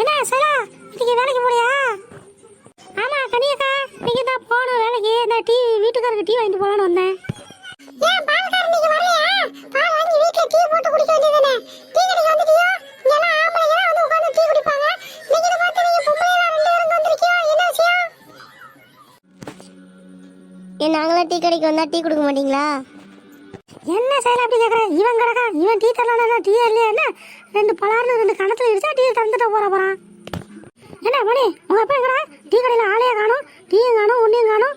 என்ன சரா இன்னைக்கு வேலைக்கு போறியா ஆமா கனியக்கா இன்னைக்கு தான் போகணும் வேலைக்கு. இந்த டீ வீட்டுக்காரருக்கு டீ வாங்கிட்டு போகலான்னு வந்தேன். ஏன் பால்காரர் நீங்க வரலையா? பால் வாங்கி வீட்ல டீ போட்டு குடிக்க வேண்டியதானே டீ கடைக்கு வந்துட்டியோ? இங்கெல்லாம் ஆம்பளைங்க வந்து உட்கார்ந்து டீ குடிப்பாங்க. நீங்க இதை பார்த்து நீங்க பொம்பளை ரெண்டு பேரும் வந்திருக்கியோ என்ன விஷயம்? ஏன் நாங்களாம் டீ கடைக்கு வந்தா டீ கொடுக்க மாட்டீங்களா? என்ன செயல் அப்படி கேக்குற? இவன் கிடக்கா? இவன் டீ தரலாம்னா டீ இல்லையா ரெண்டு பலார்னு ரெண்டு கணத்துல இடிச்சா டீ தந்துட்டு போற போறான். என்ன மணி உங்க அப்பா எங்கடா? டீ கடையில் ஆளையே காணும் டீயும் காணும் ஒன்னையும் காணும்.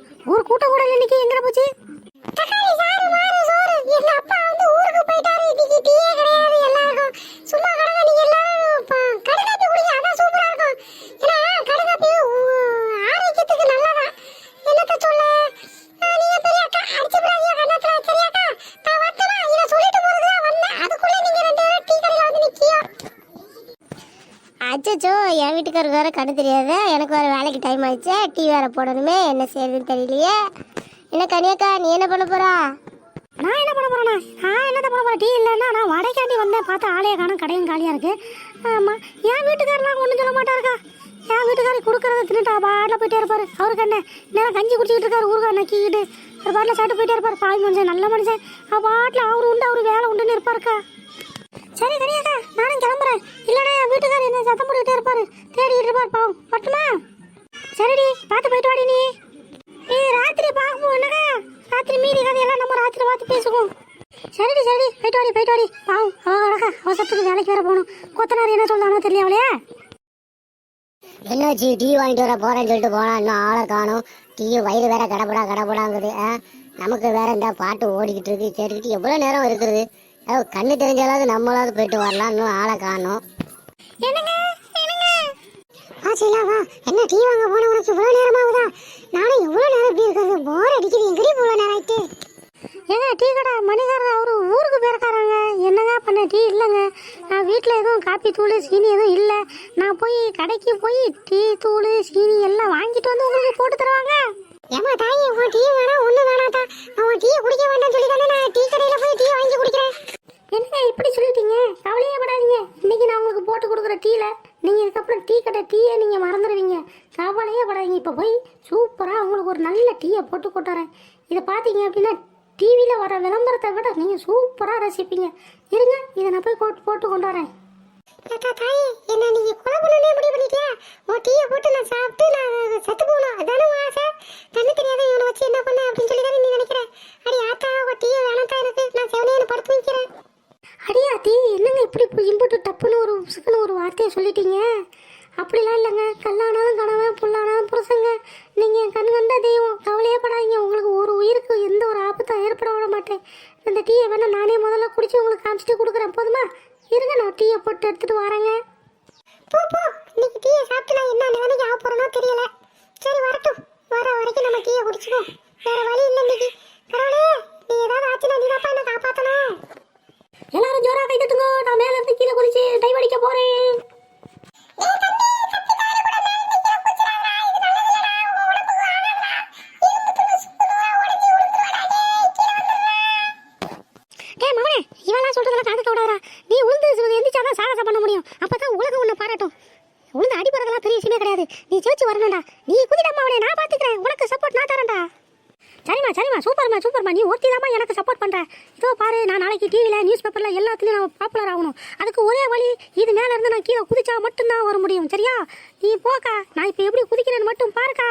அச்சோ என் வீட்டுக்காரருக்கு வேற கண்ணு தெரியாத எனக்கு வேறு வேலைக்கு டைம் ஆயிடுச்சு டீ வேறு போடணுமே என்ன செய்யறதுன்னு தெரியலையே. என்ன கனியக்கா நீ என்ன பண்ண போறா? நான் என்ன பண்ண போறேன்னா நான் என்ன பண்ண போகிறேன் டீ இல்லைன்னா நான் வடைக்காண்டி வந்தேன் பார்த்தா ஆளைய காணும் கடையும் காலியாக இருக்கு. ஆமாம் என் வீட்டுக்காரெலாம் ஒன்றும் சொல்ல மாட்டாருக்கா? என் வீட்டுக்காரி கொடுக்குறத தின்னுட்டு பாட்டில் போயிட்டே இருப்பார். அவருக்கு என்ன? நேரம் கஞ்சி குடிச்சிக்கிட்டு இருக்காரு ஊருக்கா நக்கிக்கிட்டு. ஒரு பாட்டில் சாப்பிட்டு போயிட்டே இருப்பார். பாய் மனுஷன் நல்ல மனுஷன். அவள் பாட்டில் அவர் உண்டு அவர் வேலை உண்டுன்னு இருப்பாருக்கா? சரி கனியாக்கா தேடிட்டு இருப்பாரு பாவம் சரிடி பார்த்து போயிட்டு வாடி நீ. நீ ராத்திரி பார்ப்போம் என்னக்கா ராத்திரி மீதி கதையெல்லாம் நம்ம ராத்திரி பார்த்து பேசுவோம். சரிடி சரிடி போயிட்டு வாடி போயிட்டு வாடி. பாவம் அவ அழகா அவசரத்துக்கு வேலைக்கு வேற போகணும். கொத்தனார் என்ன சொல்றானோ தெரியல அவளையா என்னாச்சு டீ வாங்கிட்டு வர போறேன்னு சொல்லிட்டு போனா இன்னும் ஆளை காணும். டீ வயிறு வேற கடப்படா கடப்படாங்குது? நமக்கு வேற இந்த பாட்டு ஓடிக்கிட்டு இருக்கு. கேட்டுக்கிட்டு எவ்வளவு நேரம் இருக்குது? கண்ணு தெரிஞ்சாலாவது நம்மளாவது போயிட்டு வரலாம். இன்னும் ஆளை காணும். என்னங்க? ஆ சரியா வா. என்ன டீ வாங்க போன உனக்கு இவ்வளோ நேரமாகுதா? நானும் எவ்வளோ நேரம் இப்படி இருக்கிறது போர் அடிக்குது. எங்கடி இவ்வளோ நேரம் ஆயிட்டு? ஏங்க டீ கடை மணிகாரர் அவரு ஊருக்கு போயிருக்காராங்க. என்னங்க பண்ண? டீ இல்லைங்க. நான் வீட்டில் எதுவும் காப்பி தூள் சீனி எதுவும் இல்லை. நான் போய் கடைக்கு போய் டீ தூள் சீனி எல்லாம் வாங்கிட்டு வந்து உங்களுக்கு போட்டு தருவாங்க? ஏமா தாயி உன் டீ வேணாம் ஒன்றும் வேணாட்டா அவன் டீ குடிக்க வேண்டாம்னு சொல்லி தானே நான் டீ கடையில் போய் டீ வாங்கி குடிக்கிறேன். என்னங்க இப்படி சொல்லிட்டீங்க? கவலையே படாதீங்க. இன்னைக்கு நான் உங்களுக்கு போட்டு கொடுக்குற டீல நீங்க இதுக்கப்புறம் டீ கடை டீயை நீங்க மறந்துடுவீங்க. கவலையே படாதீங்க. இப்போ போய் சூப்பரா உங்களுக்கு ஒரு நல்ல டீயை போட்டு கொட்டுறேன். இதை பார்த்தீங்க அப்படின்னா டிவியில் வர விளம்பரத்தை விட நீங்கள் சூப்பராக ரசிப்பீங்க. இருங்க இதை நான் போய் போட்டு போட்டு கொண்டு வரேன். ஏக்கா தாயி என்ன நீங்க கொலை பண்ணனே முடிவு பண்ணிட்டியா? உன் டீயை போட்டு நான் சாப்பிட்டு நான் செத்து போகணும். அதானே உன் ஆசை? கண்ணு தெரியாத இவனை வச்சு என்ன பண்ண அப்படின்னு சொல்லி தானே நீ நினைக்கிற? அடி ஆத்தா உன் டீயை வேணாத்தா எனக்கு நான் செவனேன்னு படுத்து வைக்கிறேன் அடியா டீ எப்படி இப்படி இப்படி இம்புட்டு டப்புன்னு ஒரு சிக்கன ஒரு வார்த்தையை சொல்லிட்டீங்க. அப்படிலாம் இல்லைங்க. கல்லானாலும் கணவன் புல்லானாலும் புருஷங்க. நீங்கள் கண் கண்ட தெய்வம். கவலையே படாதீங்க. உங்களுக்கு ஒரு உயிருக்கு எந்த ஒரு ஆபத்தும் ஏற்பட விட மாட்டேன். இந்த டீயை வேணால் நானே முதல்ல குடிச்சு உங்களுக்கு காமிச்சிட்டு கொடுக்குறேன். போதுமா? இருங்க நான் டீயை போட்டு எடுத்துகிட்டு வரேங்க. போ போ. இன்னைக்கு டீயை சாப்பிட்டு நான் என்ன நிலைமைக்கு ஆக போறேனோ தெரியல. சரி வரட்டும். வர வரைக்கும் நம்ம டீயை குடிச்சுக்குவோம். வேறு வழி இல்லை இன்னைக்கு. கடவுளே நீ ஏதாவது ஆச்சுன்னா நீ தான் என்ன காப்பாற்றணும் எல்லாரும் ஜோரா கை தட்டுங்க. நான் மேல இருந்து கீழே குதிச்சு டைவ் அடிக்க போறேன் டேய் மவனே இவெல்லாம் சொல்றதுல காதுக்க நீ உளுந்து எந்திரிச்சாதான் சாகசம் பண்ண முடியும். அப்பதான் உலகம் உன்னை பாராட்டும். உளுந்து அடி போறதெல்லாம் பெரிய விஷயமே கிடையாது. நீ ஜெயிச்சு வரணும்டா. நீ குதிடம்மா அவனே நான் பாத்துக்கிறேன். உனக்கு சப்போர்ட் நான் தரேன்டா. சரிம்மா சரிம்மா சூப்பர்மா சூப்பர்மா நீ ஒருத்தி எனக்கு சப்போர்ட் பண்ற. இதோ பாரு நான் நாளைக்கு டிவில நியூஸ் பேப்பர்ல எல்லாத்துலயும் நான் பாப்புலர் ஆகணும். அதுக்கு ஒரே வழி இது மேல இருந்து நான் கீழே குதிச்சா மட்டும்தான் வர முடியும் சரியா? நீ போக்கா. நான் இப்ப எப்படி குதிக்கிறேன்னு மட்டும் பாருக்கா.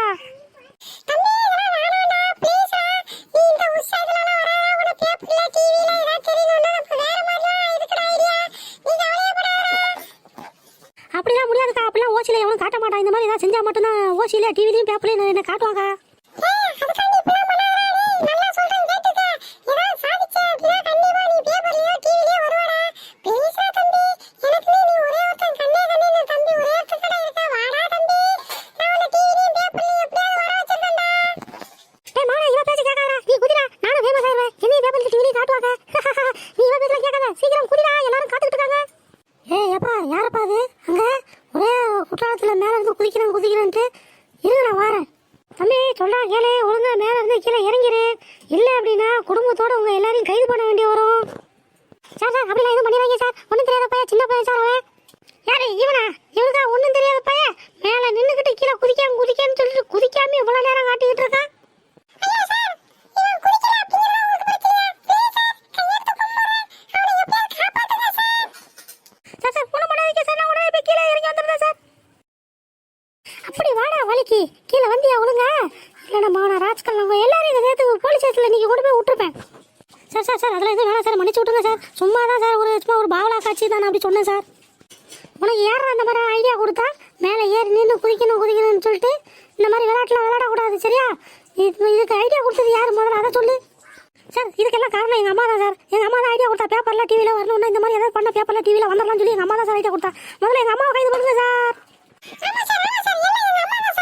அப்படிலாம் முடியாதுக்கா. அப்படிலாம் ஓசில எவனும் காட்ட மாட்டான். இந்த மாதிரி ஏதாவது செஞ்சா மட்டும்தான் ஓசில டிவிலையும் பேப்பர்லையும் என்ன காட்டுவாங்க. இருக்காங்க சீக்கிரம் குடிடா எல்லாரும் காத்துக்கிட்டு இருக்காங்க. ஏ எப்பா யாரப்பா அது? அங்க? ஒரே குற்றாலத்துல மேல இருந்து குதிக்கிறேன் குதிக்கிறேன்ட்டு. இரு நான் வாரேன். தம்பி சொல்றா கேளு ஒழுங்கா மேல இருந்து கீழே இறங்கிரு. இல்ல அப்படின்னா குடும்பத்தோட உங்க எல்லாரையும் கைது பண்ண வேண்டிய வரும். சார் சார் அப்படிலாம் எதுவும் பண்ணிடுவாங்க சார். ஒன்றும் தெரியாத பையன் சின்ன பையன் சார் அவன். யாரு இவனா? இவனுக்கா ஒன்றும் தெரியாத பையன்? மேலே நின்றுக்கிட்டு கீழே குதிக்காம குதிக்கான்னு சொல்லிட்டு குதிக்காம இவ்வளோ நேரம் காட்டிக்கிட்டு இருக்கான். கீழே வந்தியா ஒழுங்க? இல்லை நம்ம அவனை ராஜ்கல் அவங்க எல்லாரும் எங்கள் சேர்த்து போலீஸ் ஸ்டேஷனில் இன்னைக்கு கொண்டு போய் விட்டுருப்பேன். சார் சார் சார் அதில் எதுவும் வேணாம் சார் மன்னிச்சு விட்டுருங்க சார். சும்மா தான் சார் ஒரு சும்மா ஒரு பாவலா காட்சி தான் நான் அப்படி சொன்னேன் சார். உனக்கு யார் அந்த மாதிரி ஐடியா கொடுத்தா? மேலே ஏறி நின்று குதிக்கணும் குதிக்கணும்னு சொல்லிட்டு இந்த மாதிரி விளையாட்டுலாம் விளையாடக்கூடாது சரியா? இது இதுக்கு ஐடியா கொடுத்தது யார்? முதல்ல அதை சொல்லு. சார் இதுக்கெல்லாம் காரணம் எங்கள் அம்மா தான் சார். எங்கள் அம்மா தான் ஐடியா கொடுத்தா பேப்பரில் டிவியில் வரணும்னா இந்த மாதிரி ஏதாவது பண்ண பேப்பரில் டிவியில் வந்துடலாம்னு சொல்லி எங்கள் அம்மா தான் சார் ஐடியா கொடுத்தா. முதல்ல எங்கள் அம்மாவை கைது பண்ணுங்க சார்.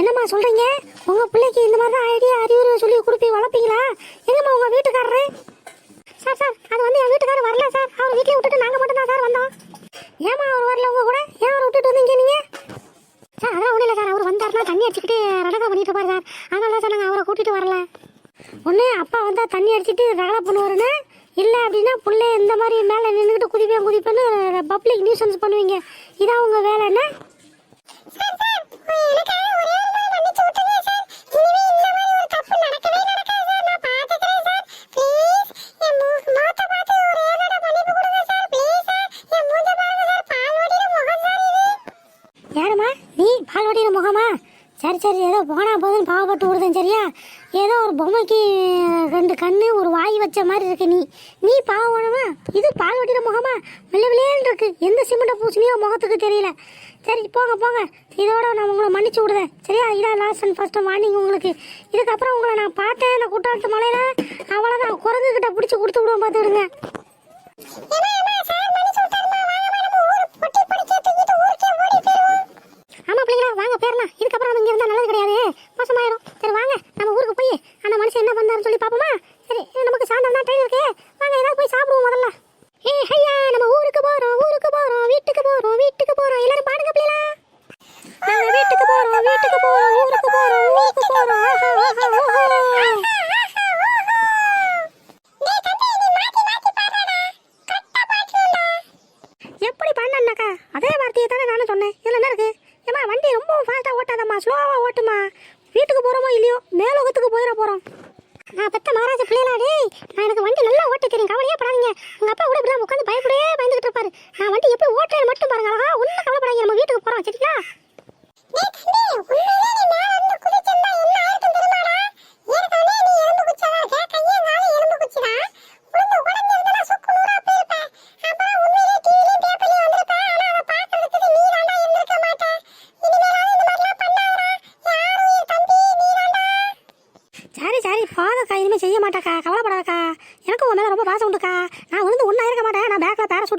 என்னம்மா சொல்றீங்க உங்க பிள்ளைக்கு இந்த மாதிரி தான் ஐடியா அறிவுரை சொல்லி கொடுப்பி வளர்ப்பீங்களா எங்கம்மா உங்க வீட்டுக்காரரு சார் சார் அது வந்து என் வீட்டுக்காரர் வரல சார் அவர் வீட்லயே விட்டுட்டு நாங்க மட்டும் தான் சார் வந்தோம் ஏமா அவர் வரல உங்க கூட ஏன் அவர் விட்டுட்டு வந்தீங்க நீங்க சார் அதெல்லாம் ஒன்றும் இல்லை சார் அவர் வந்தாருன்னா தண்ணி அடிச்சுக்கிட்டு ரடகா பண்ணிட்டு இருப்பார் சார் அதனால தான் சார் நாங்கள் அவரை கூட்டிட்டு வரல ஒன்று அப்பா தண்ணி அடிச்சிட்டு ரகலை பண்ணுவாருன்னு? இல்லை அப்படின்னா பிள்ளை இந்த மாதிரி மேலே நின்றுக்கிட்டு குதிப்பேன் குதிப்பேன்னு பப்ளிக் நியூசன்ஸ் பண்ணுவீங்க. இதான் உங்கள் வேலை என்ன? நீ பால் வடிகிற முகமா? சரி சரி ஏதோ போனால் போதும் பாவப்பட்டு விடுதேன் சரியா? ஏதோ ஒரு பொம்மைக்கு ரெண்டு கண்ணு ஒரு வாய் வச்ச மாதிரி இருக்கு நீ. நீ பாவணுமா இது பால் வட்டின முகமா? வெள்ளை வெளியேன்னு இருக்கு. எந்த சிமெண்ட்டை பூசணியோ முகத்துக்கு தெரியல. சரி போங்க போங்க. இதோட நான் உங்களை மன்னிச்சு விடுதேன் சரியா? இதான் லாஸ்ட் அண்ட் ஃபஸ்ட்டு வார்னிங் உங்களுக்கு. இதுக்கப்புறம் உங்களை நான் பார்த்தேன் இந்த குற்றாலத்து மலையில. அவ்வளோதான் குரங்கு கிட்ட பிடிச்சி கொடுத்து விடுவோம் பார்த்துக்கிடுங்க ஆமா பிள்ளைங்களா வாங்க பேரலாம் இதுக்கப்புறம் இங்க இருந்தா நல்லது கிடையாது. மோசமாயிரும் சரி வாங்க நம்ம ஊருக்கு போய் அந்த மனுஷன் என்ன பண்ணாருன்னு சொல்லி பாப்போமா சரி நமக்கு சாயந்தரம் தான் ட்ரெயின் இருக்கு வாங்க ஏதாவது போய் சாப்பிடுவோம் முதல்ல ஏ ஐயா நம்ம ஊருக்கு போறோம் ஊருக்கு போறோம் வீட்டுக்கு போறோம் வீட்டுக்கு போறோம் எல்லாரும் பாடுங்க பிள்ளைங்களா நாங்க வீட்டுக்கு போறோம் வீட்டுக்கு போறோம் ஊருக்கு போறோம் ஊருக்கு போறோம் ஆஹா, ஆஹா, ஓஹோ. எப்படி பண்ணனாக்கா அதே வார்த்தையை தானே நானும் சொன்னேன் இதில் என்ன இருக்கு ஏமா வண்டி ரொம்ப ஃபாஸ்ட்டாக ஓட்டாதம்மா ஸ்லோவாக ஓட்டுமா வீட்டுக்கு போகிறோமோ இல்லையோ மேலோகத்துக்கு போயிட போகிறோம் நான் பெத்த மகாராஜ பிள்ளைகளா டேய் நான் எனக்கு வண்டி நல்லா ஓட்ட தெரியும் கவலையே படாதீங்க உங்கள் அப்பா கூட இப்படி உட்காந்து பயப்படே பயந்துகிட்டு இருப்பாரு. நான் வண்டி எப்படி ஓட்டுறேன்னு மட்டும் பாருங்க அழகா ஒன்றும் கவலைப்படாதீங்க நம்ம வீட்டுக்கு போகிறோம் சரிங்களா? சரி சரி போதக்கா இனிமேல் செய்ய மாட்டாக்கா கவலைப்படாதக்கா. எனக்கு உன் மேலே ரொம்ப பாசம் உண்டுக்கா.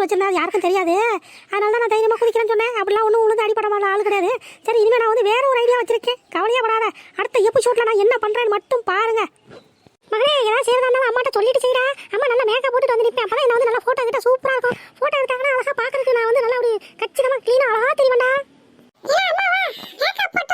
போட்டு வச்சிருந்தா யாருக்கும் தெரியாது. அதனால தான் நான் தைரியமாக குதிக்கிறேன்னு சொன்னேன். அப்படிலாம் ஒன்றும் விழுந்து அடிப்பட ஆள் கிடையாது. சரி இனிமேல் நான் வந்து வேற ஒரு ஐடியா வச்சிருக்கேன். கவலையே படாத அடுத்த எபிசோட்ல நான் என்ன பண்ணுறேன்னு மட்டும் பாருங்க. மகனே ஏதாவது செய்யறதா இருந்தாலும் அம்மாட்ட சொல்லிட்டு செய்யறா அம்மா நல்லா மேக்கப் போட்டுட்டு வந்து நிற்பேன் அப்பதான் என்ன வந்து நல்லா ஃபோட்டோ கிட்ட சூப்பராக இருக்கும். ஃபோட்டோ எடுத்தாங்கன்னா அழகா பார்க்கறதுக்கு நான் வந்து நல்லா அப்படி கச்சிதமாக க்ளீனாக அழகாக தெரியுமாண்டா? ஏன் அம்மாவா மேக்கப் போட்டு